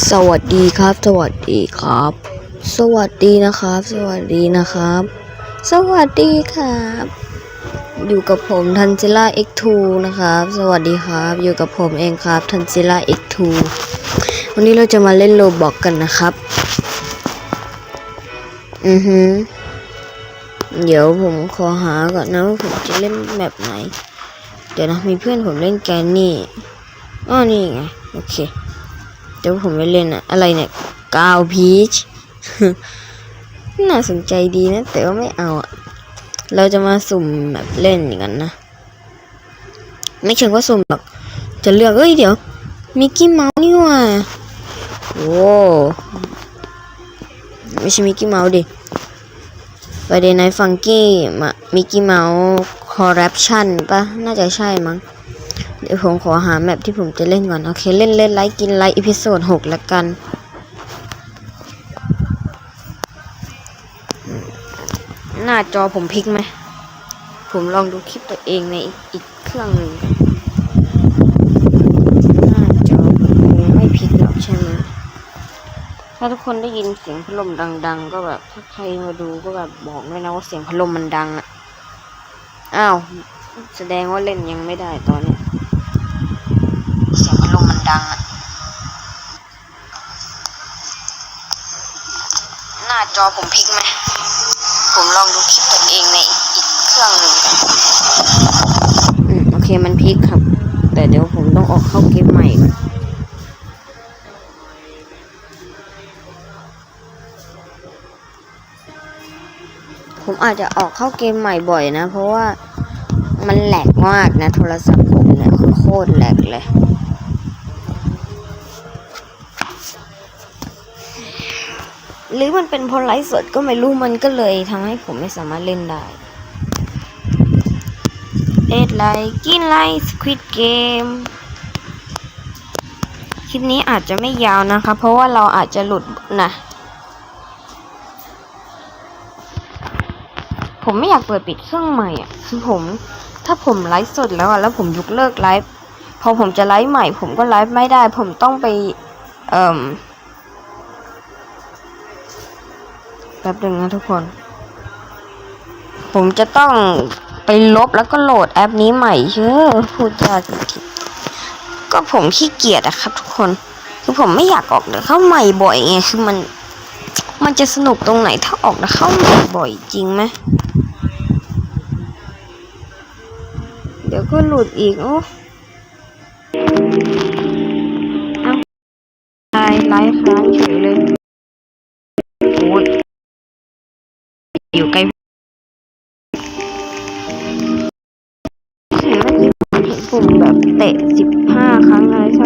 สวัสดีครับ สวัสดีครับ สวัสดีนะครับ สวัสดีนะครับ สวัสดีครับ อยู่กับผมทันจิล่า X2 นะครับ สวัสดีครับ อยู่กับผมเองครับทันจิล่า X2 วันนี้เราจะมาเล่นโลบอกกันนะครับ อือฮึเดี๋ยวผมขอหาก่อนนะว่าผมจะเล่นแบบไหน เดี๋ยวนะมีเพื่อนผมเล่นแกนนี่อ้อนี่ไง โอเค เดี๋ยวผมไปเล่นอะอะไรเนี่ยกาวพีชน่าสนใจดีนะ แต่ว่าไม่เอาอะเราจะมาสุ่มแบบเล่นอย่างนั้นนะ ไม่เชิงว่าสุ่มหรอกจะเลือกเอ้ยเดี๋ยวมิกกี้เมาส์นี่ว่าโอ้ไม่ใช่มิกกี้เมาส์ดิประเด็นในฟังกี้มามิกกี้เมาส์คอร์รัปชันปะน่าจะใช่มั้ง เดี๋ยวผมขอหาแมปที่ผมจะเล่นก่อน โอเค เล่นเล่นไลค์กินไลค์อีพิโซดหกละกัน หน้าจอผมพลิกไหม ผมลองดูคลิปตัวเองในอีกเครื่องหนึ่งหน้าจอผมไม่พลิกหรอกใช่ไหมถ้าทุกคนได้ยินเสียงพัดลมดัง ๆ ก็แบบถ้าใครมาดูก็แบบบอกด้วยนะว่าเสียงพัดลมมันดังอะอ้าว แสดงว่าเล่นยังไม่ได้ตอนนี้ ดังหน้าจอผมพลิกไหม ผมลองดูคลิปตัวเองในอีกเครื่องหนึ่งอืมโอเคมันพลิกครับ แต่เดี๋ยวผมต้องออกเข้าเกมใหม่ก่อนผมอาจจะออกเข้าเกมใหม่บ่อยนะ เพราะว่ามันแหลกมากนะ โทรศัพท์ผมเนี่ยคือโคตรแหลกเลย หรือมันเป็นพราะไลฟ์สดก็ไม่รู้มันก็เลยทำให้ผมไม่สามารถเล่นได้เอ็ดไลค์กินไลค์สควิดเกมคลิปนี้อาจจะไม่ยาวนะคะ เพราะว่าเราอาจจะหลุดนะผมไม่อยากเปิดปิดเครื่องใหม่อะคือผมถ้าผมไลฟ์สดแล้วอะแล้วผมยกเลิกไลฟ์พอผมจะไลฟ์ใหม่ ผมก็ไลฟ์ไม่ได้ ผมต้องไป เอ่ม แป๊บหนึ่งนะทุกคน ผมจะต้องไปลบแล้วก็โหลดแอปนี้ใหม่เชื่อพูดยากจริงก็ผมขี้เกียจอะครับ ทุกคน คือผมไม่อยากออกเดี๋ยวเข้าใหม่บ่อยไงคือมัน มันจะสนุกตรงไหนถ้าออกแล้วเข้าใหม่บ่อยจริงไหมเดี๋ยวก็หลุดอีกโอ้เอ้าไลฟ์ไลฟ์ค้างเฉยเลยโอ้ย อยู่ใกล้เห็นเมื่อกี้ผมเห็นปุ่มแบบเตะสิบห้าครั้งอะไรสัก